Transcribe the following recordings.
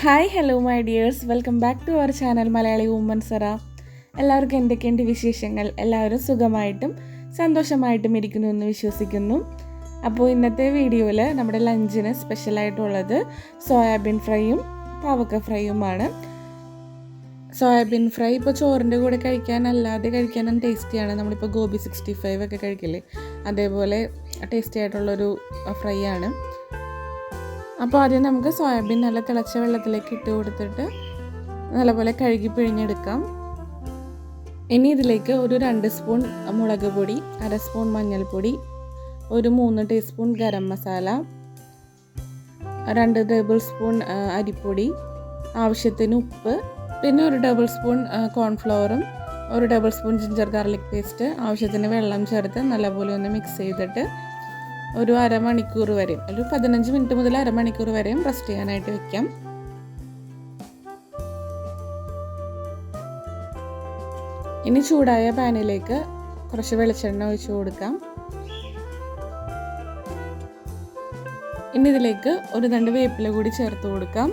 Hi hello my dears welcome back to our channel Malayali woman Sara എല്ലാവർക്കും എന്തൊക്കെയുണ്ട് വിശേഷങ്ങൾ? എല്ലാവരും സുഖമായിട്ടും സന്തോഷമായിട്ടും ഇരിക്കുന്നു എന്ന് വിശ്വസിക്കുന്നു. അപ്പോൾ ഇന്നത്തെ വീഡിയോയിൽ നമ്മുടെ ലഞ്ചിന് സ്പെഷ്യലായിട്ടുള്ളത് സോയാബീൻ ഫ്രൈയും പാവക്ക ഫ്രൈയുമാണ്. സോയാബീൻ ഫ്രൈ ഇപ്പോൾ ചോറിന്റെ കൂടെ കഴിക്കാനല്ലാതെ കഴിക്കാനും ടേസ്റ്റിയാണ്. നമ്മളിപ്പോൾ ഗോബി സിക്സ്റ്റി ഫൈവ് ഒക്കെ കഴിക്കില്ലേ? അതേപോലെ ടേസ്റ്റി ആയിട്ടുള്ളൊരു ഫ്രൈ ആണ്. അപ്പോൾ ആദ്യം നമുക്ക് സോയാബീൻ നല്ല തിളച്ച വെള്ളത്തിലേക്ക് ഇട്ട് കൊടുത്തിട്ട് നല്ലപോലെ കഴുകി പിഴിഞ്ഞെടുക്കാം. ഇനി ഇതിലേക്ക് ഒരു രണ്ട് സ്പൂൺ മുളക് പൊടി അര സ്പൂൺ മഞ്ഞൾപ്പൊടി ഒരു മൂന്ന് ടീസ്പൂൺ ഗരം മസാല രണ്ട് ടേബിൾ സ്പൂൺ അരിപ്പൊടി ആവശ്യത്തിന് ഉപ്പ് പിന്നെ ഒരു ടേബിൾ സ്പൂൺ കോൺഫ്ലവറും ഒരു tablespoon ginger garlic paste ആവശ്യത്തിന് വെള്ളം ചേർത്ത് നല്ലപോലെ ഒന്ന് മിക്സ് ചെയ്തിട്ട് ഒരു അരമണിക്കൂർ വരെയും ഒരു പതിനഞ്ച് മിനിറ്റ് മുതൽ അരമണിക്കൂർ വരെയും റെസ്റ്റ് ചെയ്യാനായിട്ട് വെക്കാം. ഇനി ചൂടായ പാനിലേക്ക് കുറച്ച് വെളിച്ചെണ്ണ ഒഴിച്ചു കൊടുക്കാം. ഇനി ഇതിലേക്ക് ഒരു രണ്ട് വേപ്പില കൂടി ചേർത്ത് കൊടുക്കാം.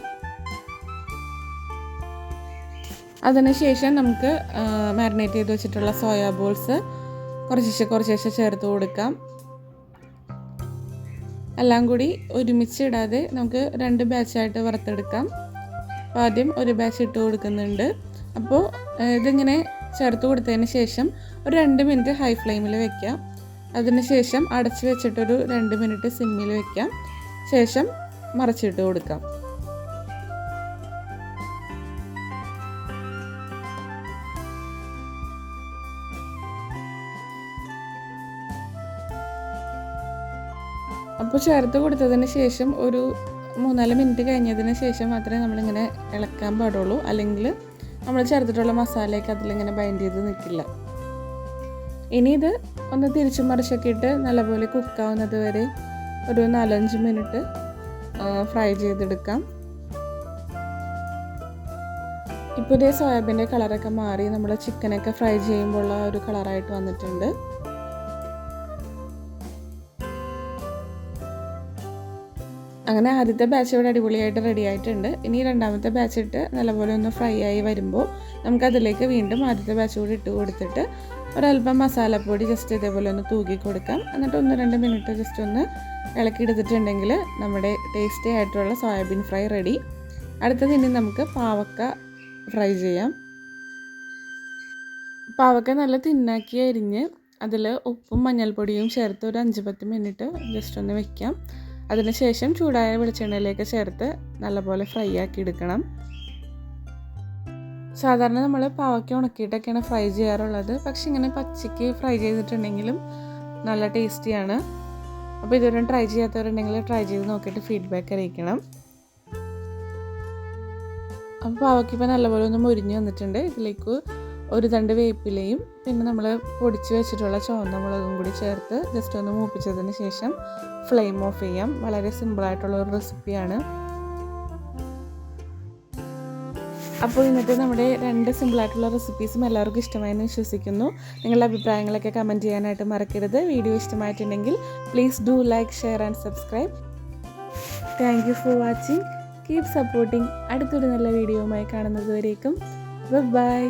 അതിനുശേഷം നമുക്ക് മാരിനേറ്റ് ചെയ്ത് വെച്ചിട്ടുള്ള സോയാ ബോൾസ് കുറച്ചേശ്ശെ ചേർത്ത് കൊടുക്കാം. എല്ലാം കൂടി ഒരുമിച്ച് ഇടാതെ നമുക്ക് രണ്ട് ബാച്ചായിട്ട് വറുത്തെടുക്കാം. അപ്പോൾ ആദ്യം ഒരു ബാച്ച് ഇട്ട് കൊടുക്കുന്നുണ്ട്. അപ്പോൾ ഇതിങ്ങനെ ചേർത്ത് കൊടുത്തതിന് ശേഷം ഒരു രണ്ട് മിനിറ്റ് ഹൈ ഫ്ലെയിമിൽ വെക്കാം. അതിന് ശേഷം അടച്ച് വെച്ചിട്ടൊരു രണ്ട് മിനിറ്റ് സിമ്മിൽ വെക്കാം. ശേഷം മറച്ചിട്ട് കൊടുക്കാം. അപ്പോൾ ചേർത്ത് കൊടുത്തതിന് ശേഷം ഒരു മൂന്നാൽ മിനിറ്റ് കഴിഞ്ഞതിന് ശേഷം മാത്രമേ നമ്മളിങ്ങനെ ഇളക്കാൻ പാടുള്ളൂ. അല്ലെങ്കിൽ നമ്മൾ ചേർത്തിട്ടുള്ള മസാലയൊക്കെ അതിലിങ്ങനെ ബൈൻഡ് ചെയ്ത് നിൽക്കില്ല. ഇനി ഇത് ഒന്ന് തിരിച്ചു മറിച്ചൊക്കെ ഇട്ട് നല്ലപോലെ കുക്കാവുന്നത് വരെ ഒരു നാലഞ്ച് മിനിറ്റ് ഫ്രൈ ചെയ്തെടുക്കാം. ഇപ്പോൾ ഇതേ സോയാബീന്റെ കളറൊക്കെ മാറി നമ്മൾ ചിക്കനൊക്കെ ഫ്രൈ ചെയ്യുമ്പോൾ ഒരു കളറായിട്ട് വന്നിട്ടുണ്ട്. അങ്ങനെ ആദ്യത്തെ ബാച്ച് ഇവിടെ അടിപൊളിയായിട്ട് റെഡി ആയിട്ടുണ്ട്. ഇനി രണ്ടാമത്തെ ബാച്ച് ഇട്ട് നല്ലപോലെ ഒന്ന് ഫ്രൈ ആയി വരുമ്പോൾ നമുക്ക് അതിലേക്ക് വീണ്ടും ആദ്യത്തെ ബാച്ച് കൂടി ഇട്ട് കൊടുത്തിട്ട് ഒരല്പം മസാലപ്പൊടി ജസ്റ്റ് ഇതേപോലെ ഒന്ന് തൂക്കി കൊടുക്കാം. എന്നിട്ട് ഒന്ന് രണ്ട് മിനിറ്റ് ജസ്റ്റ് ഒന്ന് ഇളക്കി എടുത്തിട്ടുണ്ടെങ്കിൽ നമ്മുടെ ടേസ്റ്റി ആയിട്ടുള്ള സോയാബീൻ ഫ്രൈ റെഡി അടുത്തത് ഇനി നമുക്ക് പാവക്ക ഫ്രൈ ചെയ്യാം. പാവക്ക നല്ല തിന്നാക്കി അരിഞ്ഞ് അതിൽ ഉപ്പും മഞ്ഞൾപ്പൊടിയും ചേർത്ത് ഒരു അഞ്ച് പത്ത് മിനിറ്റ് ജസ്റ്റ് ഒന്ന് വെക്കാം. അതിനുശേഷം ചൂടായ വെളിച്ചെണ്ണയിലേക്ക് ചേർത്ത് നല്ലപോലെ ഫ്രൈ ആക്കി എടുക്കണം. സാധാരണ നമ്മൾ പാവയ്ക്ക ഉണക്കിയിട്ടൊക്കെയാണ് ഫ്രൈ ചെയ്യാറുള്ളത്. പക്ഷെ ഇങ്ങനെ പച്ചയ്ക്ക് ഫ്രൈ ചെയ്തിട്ടുണ്ടെങ്കിലും നല്ല ടേസ്റ്റിയാണ്. അപ്പോൾ ഇതുവരെ ട്രൈ ചെയ്യാത്തവരുണ്ടെങ്കിൽ ട്രൈ ചെയ്ത് നോക്കിയിട്ട് ഫീഡ്ബാക്ക് അറിയിക്കണം. അപ്പോൾ പാവയ്ക്ക് ഇപ്പോൾ നല്ലപോലെ ഒന്ന് മുരിഞ്ഞ് വന്നിട്ടുണ്ട്. ഇതിലേക്ക് ഒരു തണ്ട് വേപ്പിലയും പിന്നെ നമ്മൾ പൊടിച്ച് വെച്ചിട്ടുള്ള ചുവന്ന മുളകും കൂടി ചേർത്ത് ജസ്റ്റ് ഒന്ന് മൂപ്പിച്ചതിന് ശേഷം ഫ്ലെയിം ഓഫ് ചെയ്യാം. വളരെ സിമ്പിളായിട്ടുള്ള ഒരു റെസിപ്പിയാണ് അപ്പോൾ ഇന്നത്തെ നമ്മുടെ രണ്ട് സിമ്പിളായിട്ടുള്ള റെസിപ്പീസും എല്ലാവർക്കും ഇഷ്ടമായെന്ന് വിശ്വസിക്കുന്നു. നിങ്ങളുടെ അഭിപ്രായങ്ങളൊക്കെ കമന്റ് ചെയ്യാനായിട്ട് മറക്കരുത്. വീഡിയോ ഇഷ്ടമായിട്ടുണ്ടെങ്കിൽ please do like share and subscribe thank you for watching keep supporting അടുത്തൊരു നല്ല വീഡിയോയുമായി കാണുന്നത് വരേക്കും. ബൈ